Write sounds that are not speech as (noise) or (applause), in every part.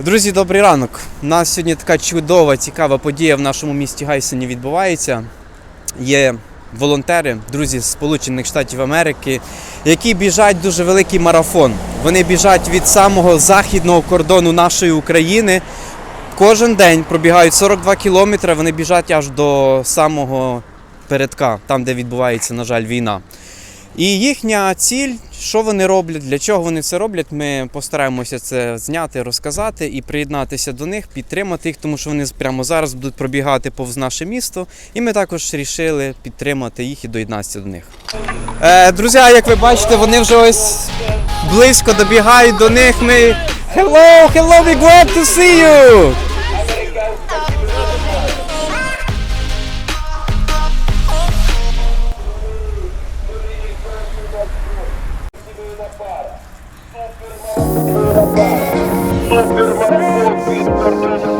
Друзі, добрий ранок. У нас сьогодні така чудова, цікава подія в нашому місті Гайсені відбувається. Є волонтери, друзі з Сполучених Штатів Америки, які біжать дуже великий марафон. Вони біжать від самого західного кордону нашої України. Кожен день пробігають 42 кілометри, вони біжать аж до самого передка, там, де відбувається, на жаль, війна. І їхня ціль, що вони роблять, для чого вони це роблять, ми постараємося це зняти, розказати і приєднатися до них, підтримати їх, тому що вони прямо зараз будуть пробігати повз наше місто. І ми також вирішили підтримати їх і доєднатися до них. Е, друзі, як ви бачите, вони вже ось близько добігають до них. Ми Hello, hello, we glad to see you! I'm a Yeah.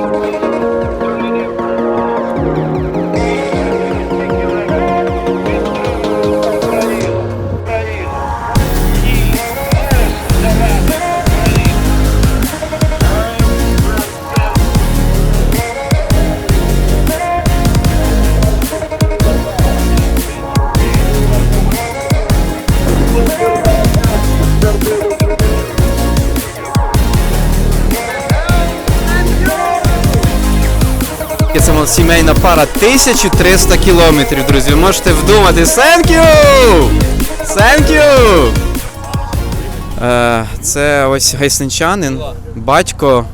Мов сімейна пара 1300 кілометрів, друзі. Можете вдумати. Thank you! Thank you! Е, це ось гайсенчанин, батько,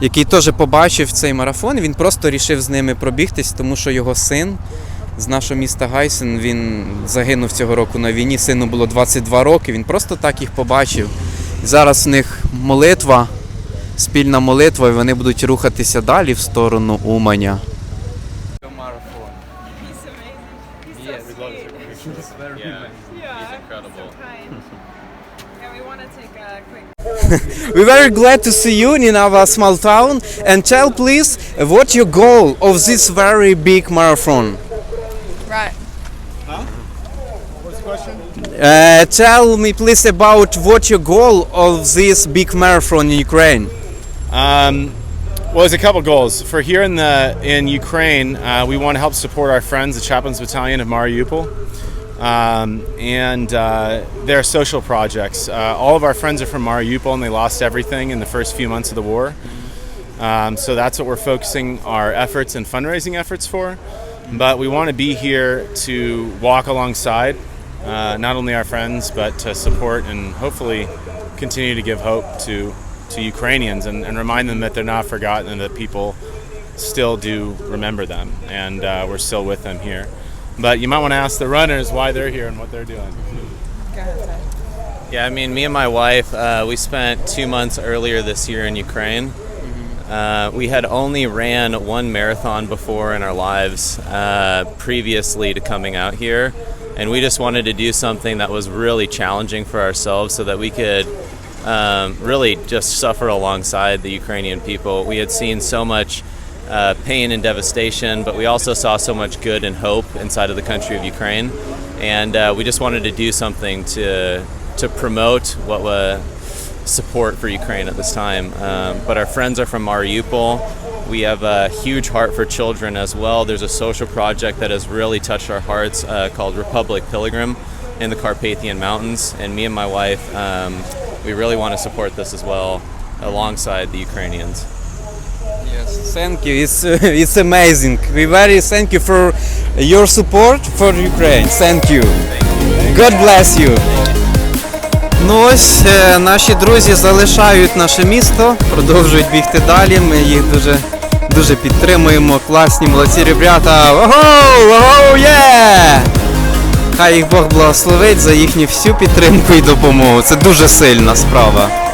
який теж побачив цей марафон. Він просто рішив з ними пробігтись, тому що його син з нашого міста Гайсен він загинув цього року на війні. Сину було 22 роки. Він просто так їх побачив. Зараз в них молитва спільна молитва, і вони будуть рухатися далі в сторону Уманя. Yeah, (laughs) we want to take a quick (laughs) We're very glad to see you in our small town. And tell please, what's your goal of this very big marathon? right. Huh? What's the question? Uh, tell me please about what your goal of this big marathon in Ukraine. Um, well, there's a couple goals for here in the in Ukraine. Uh, we want to help support our friends, the Chaplains Battalion of Mariupol, um, and uh, their social projects. Uh, all of our friends are from Mariupol, and they lost everything in the first few months of the war. Um, so that's what we're focusing our efforts and fundraising efforts for. But we want to be here to walk alongside uh, not only our friends, but to support and hopefully continue to give hope to, to Ukrainians and, and remind them that they're not forgotten and that people still do remember them and uh, we're still with them here. But you might want to ask the runners why they're here and what they're doing. Go ahead, Ty. Yeah, I mean, me and my wife, uh, we spent two months earlier this year in Ukraine. Uh, we had only ran one marathon before in our lives uh, previously to coming out here, and we just wanted to do something that was really challenging for ourselves so that we could um, really just suffer alongside the Ukrainian people. We had seen so much uh, pain and devastation, but we also saw so much good and hope inside of the country of Ukraine, and uh, we just wanted to do something to to promote what was support for Ukraine at this time. Um, but our friends are from Mariupol. We have a huge heart for children as well. There's a social project that has really touched our hearts uh, called Republic Pilgrim in the Carpathian Mountains, and me and my wife, um, we really want to support this as well alongside the Ukrainians. Thank you. It's uh, (laughs) it's amazing. We very thank you for your support for Ukraine. Thank you. God bless you. Ну ось е, наші друзі залишають наше місто, продовжують бігти далі. Ми їх дуже дуже підтримуємо. Класні молодці ребята. Ого! Ого! Є! Хай їх Бог благословить за їхню всю підтримку і допомогу. Це дуже сильна справа.